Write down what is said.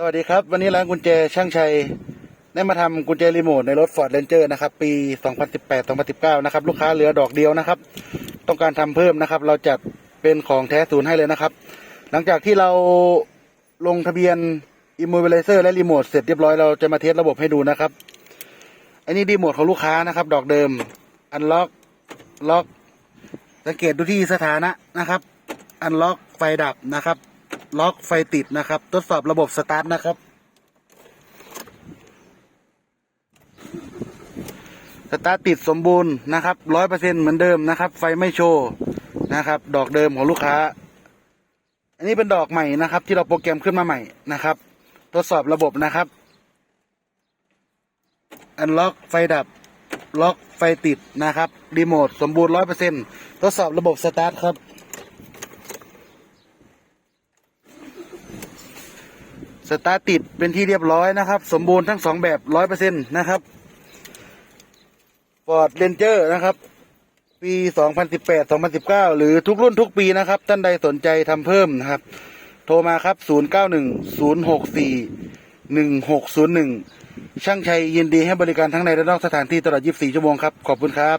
สวัสดีครับ วันนี้ร้านกุญแจช่างชัย ได้มาทำกุญแจรีโมทในรถ Ford Ranger นะครับ ปี 2018-2019 นะครับ ลูกค้าเหลือดอกเดียวนะครับ ต้องการทำเพิ่มนะครับ เราจัดเป็นของแท้ศูนย์ให้เลยนะครับ หลังจากที่เราลงทะเบียน Immobilizer และรีโมทเสร็จเรียบร้อยเราจะมาเทสระบบให้ดูนะครับ อันนี้รีโมทของลูกค้านะครับ ดอกเดิมอันล็อกล็อกสังเกตดูที่สถานะนะครับ อันล็อกไฟดับนะครับ ล็อกไฟติดนะครับ ทดสอบระบบสตาร์ทนะครับ สตาร์ทติดสมบูรณ์นะครับร้อยเปอร์เซ็นเหมือนเดิมนะครับ ไฟไม่โชว์นะครับ ดอกเดิมของลูกค้า อันนี้เป็นดอกใหม่นะครับ ที่เราโปรแกรมขึ้นมาใหม่นะครับ ทดสอบระบบนะครับ อันล็อกไฟดับล็อกไฟติดนะครับรีโมทสมบูรณ์ร้อยเปอร์เซ็นทดสอบระบบสตาร์ทครับ สตาร์ติดเป็นที่เรียบร้อยนะครับ สมบูรณ์ทั้งสองแบบร้อยเปอร์เซ็นต์นะครับฟอร์ดเรนเจอร์นะครับ ปี 2018 2019 หรือทุกรุ่นทุกปีนะครับ ท่านใดสนใจทำเพิ่มนะครับ โทรมาครับ 091064 1601 ช่างชัยยินดีให้บริการทั้งในและนอกสถานที่ตลอด 24 ชั่วโมงครับ ขอบคุณครับ